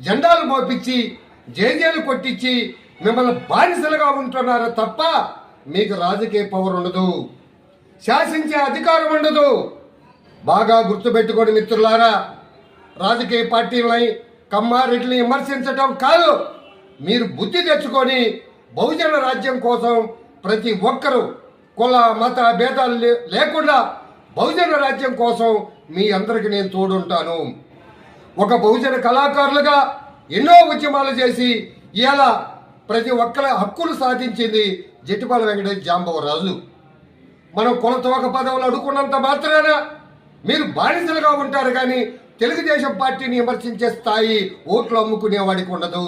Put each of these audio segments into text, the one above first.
జెండాలు మోపించి జేజేలు కొట్టించి మిమ్మల్ని బానిసలుగా ఉంటున్నారు తప్ప మీకు రాజకీయ పవర్ ఉండదు. శాసించే అధికారం ఉండదు. బాగా గుర్తుపెట్టుకోండి మిత్రులారా రాజకీయ పార్టీలని కమ్మారెడ్డిని విమర్శించటం కాదు. మీరు బుద్ధి తెచ్చుకొని బహుజన రాజ్యం కోసం ప్రతి ఒక్కరూ కుల మత భేదాలు లే- లేకుండా బహుజన రాజ్యం కోసం మీ అందరికి నేను తోడుంటాను. ఒక బహుజన కళాకారులుగా ఎన్నో ఉద్యమాలు చేసి ఇలా ప్రతి ఒక్కరి హక్కులు సాధించింది జట్టిపాల వెంకటేష్ జాంబవరాజు. మనం కొలతోక పదవులు అడుక్కున్నంత మాత్రాన మీరు బానిసలుగా ఉంటారు కానీ తెలుగుదేశం పార్టీని విమర్శించే స్థాయి ఓట్లు అమ్ముకునేవాడికి ఉండదు.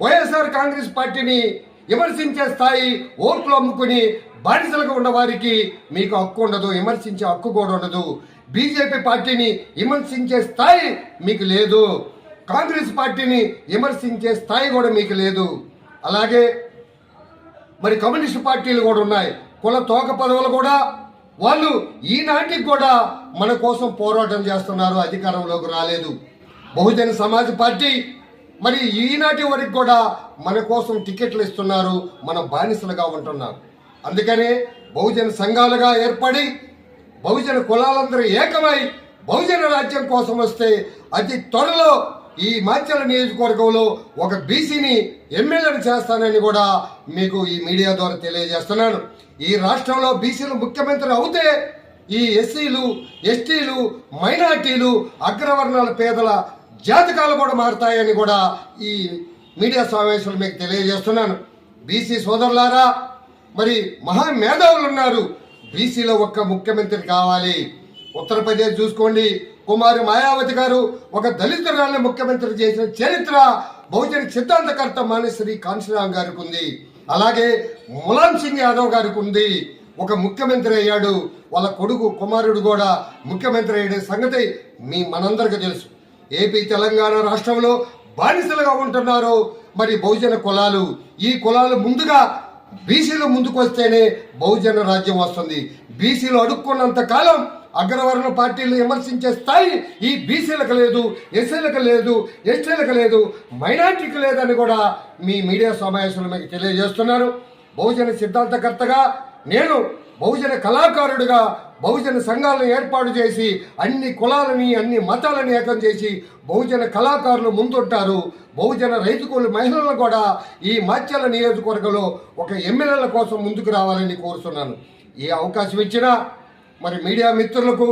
వైఎస్ఆర్ కాంగ్రెస్ పార్టీని విమర్శించే స్థాయి ఓట్లు అమ్ముకుని బానిసలుగా ఉన్నవారికి మీకు హక్కు ఉండదు విమర్శించే హక్కు కూడా ఉండదు. బీజేపీ పార్టీని విమర్శించే స్థాయి మీకు లేదు. కాంగ్రెస్ పార్టీని విమర్శించే స్థాయి కూడా మీకు లేదు. అలాగే మరి కమ్యూనిస్ట్ పార్టీలు కూడా ఉన్నాయి. కుల తోక పదవులు కూడా వాళ్ళు ఈనాటికి కూడా మన కోసం పోరాటం చేస్తున్నారు. అధికారంలోకి రాలేదు. బహుజన సమాజ్ పార్టీ మరి ఈనాటి వరకు కూడా మన కోసం టికెట్లు ఇస్తున్నారు. మన బానిసలుగా ఉంటున్నారు. అందుకనే బహుజన సంఘాలుగా ఏర్పడి బహుజన కులాలందరూ ఏకమై బహుజన రాజ్యం కోసం వస్తే అతి త్వరలో ఈ మాచల నియోజకవర్గంలో ఒక బీసీని ఎమ్మెల్యేని చేస్తానని కూడా మీకు ఈ మీడియా ద్వారా తెలియజేస్తున్నాను. ఈ రాష్ట్రంలో బీసీలు ముఖ్యమంత్రి అవుతే ఈ ఎస్సీలు ఎస్టీలు మైనార్టీలు అగ్రవర్ణాల పేదల జాతకాలు కూడా మారుతాయని కూడా ఈ మీడియా సమావేశంలో మీకు తెలియజేస్తున్నాను. బీసీ సోదరులారా మరి మహా మేధావులు ఉన్నారు బీసీలో ఒక్క ముఖ్యమంత్రి కావాలి. ఉత్తరప్రదేశ్ చూసుకోండి. కుమారి మాయావతి గారు ఒక దళితురాల్ని ముఖ్యమంత్రి చేసిన చరిత్ర బహుజన సిద్ధాంతకర్త మానేశ్వరి కాన్సీరామ్ గారికి ఉంది. అలాగే ములాం సింగ్ యాదవ్ గారికి ఉంది. ఒక ముఖ్యమంత్రి అయ్యాడు. వాళ్ళ కొడుకు కుమారుడు కూడా ముఖ్యమంత్రి అయ్యే సంగతి మీ మనందరికీ తెలుసు. ఏపీ తెలంగాణ రాష్ట్రంలో బానిసలుగా ఉంటున్నారు. మరి బహుజన కులాలు. ఈ కులాలు ముందుగా బీసీలు ముందుకు వస్తేనే బహుజన రాజ్యం వస్తుంది. బీసీలు అడుక్కున్నంత కాలం అగ్రవర్ణ పార్టీలు విమర్శించే స్థాయి ఈ బీసీలకు లేదు ఎస్సీలకు లేదు ఎస్టీలకు లేదు మైనార్టీకి లేదని కూడా మీ మీడియా సమావేశంలో మీకు తెలియజేస్తున్నాను బహుజన సిద్ధాంతకర్తగా నేను బహుజన కళాకారుడిగా బహుజన సంఘాలను ఏర్పాటు చేసి అన్ని కులాలని అన్ని మతాలను ఏకం చేసి బహుజన కళాకారులు ముందుంటారు. బహుజన రైతుకులు మహిళలను కూడా ఈ మాచర్ల నియోజకవర్గంలో ఒక ఎమ్మెల్యేల కోసం ముందుకు రావాలని కోరుతున్నాను. ఈ అవకాశం ఇచ్చిన మరి మీడియా మిత్రులకు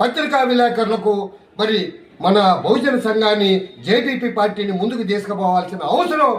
పత్రికా విలేకరులకు మరి మన బహుజన సంఘాన్ని జేపీపీ పార్టీని ముందుకు తీసుకుపోవాల్సిన అవసరం